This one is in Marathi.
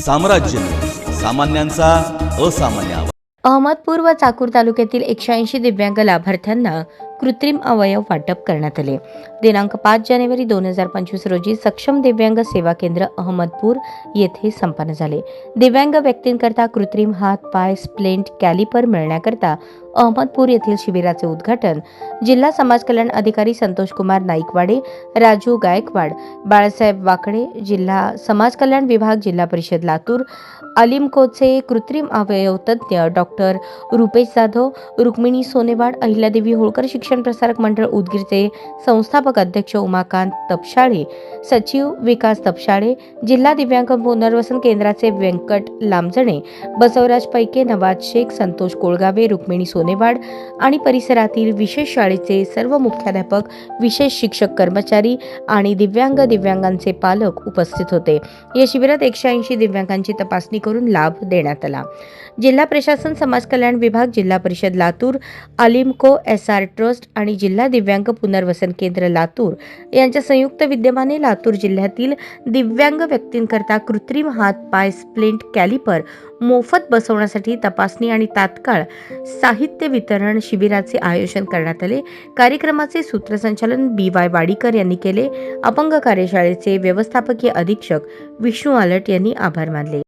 साम्राज्य. सामान्यांचा असामान्य अहमदपूर व चाकूर तालुक्यातील एकशे ऐंशी दिव्यांग लाभार्थ्यांना कृत्रिम अवयव वाटप करण्यात आले. दिनांक पाच जानेवारी दोन हजार पंचवीस रोजी सक्षम दिव्यांग सेवा केंद्र अहमदपूर येथे संपन्न झाले. दिव्यांग व्यक्तींकरता कृत्रिम हात पाय स्प्लेंट कॅलिपर मिळण्याकरता अहमदपूर येथील शिबिराचे उद्घाटन जिल्हा समाज कल्याण अधिकारी संतोष कुमार नाईकवाडे राजू गायकवाड बाळासाहेब वाकडे जिल्हा समाज कल्याण विभाग जिल्हा परिषद लातूर अलिमकोचे कृत्रिम अवयव तज्ज्ञ डॉक्टर रुपेश जाधव रुक्मिणी सोनेवाड अहिल्यादेवी होळकर शिक्षण प्रसारक मंडळ उदगीरचे संस्थापक अध्यक्ष उमाकांत तपशाळे सचिव विकास तपशाळे जिल्हा दिव्यांग पुनर्वसन केंद्राचे व्यंकट लांबजणे बसवराज पैके नवाज शेख संतोष कोळगावे रुक्मिणी सोनेवाड आणि परिसरातील विशेष शाळेचे सर्व मुख्याध्यापक विशेष शिक्षक कर्मचारी आणि दिव्यांग दिव्यांगांचे पालक उपस्थित होते. या शिबिरात एकशे ऐंशी दिव्यांगांची तपासणी करून लाभ देण्यात आला. जिल्हा प्रशासन समाज कल्याण विभाग जिल्हा परिषद Latur ALIMCO S R trust आणि जिल्हा दिव्यांग पुनर्वसन केंद्र लातूर यांच्या संयुक्त विद्यमाने लातूर जिल्ह्यातील दिव्यांग व्यक्तींकरता कृत्रिम हात पाय स्प्लिंट कॅलिपर मोफत बसवण्यासाठी तपासणी आणि तात्काळ साहित्य साहित्य वितरण शिबिराचे आयोजन करण्यात आले. कार्यक्रमाचे सूत्रसंचालन बी वाय वाडीकर यांनी केले. अपंग कार्यशाळेचे व्यवस्थापकीय अधीक्षक विष्णू आलट यांनी आभार मानले.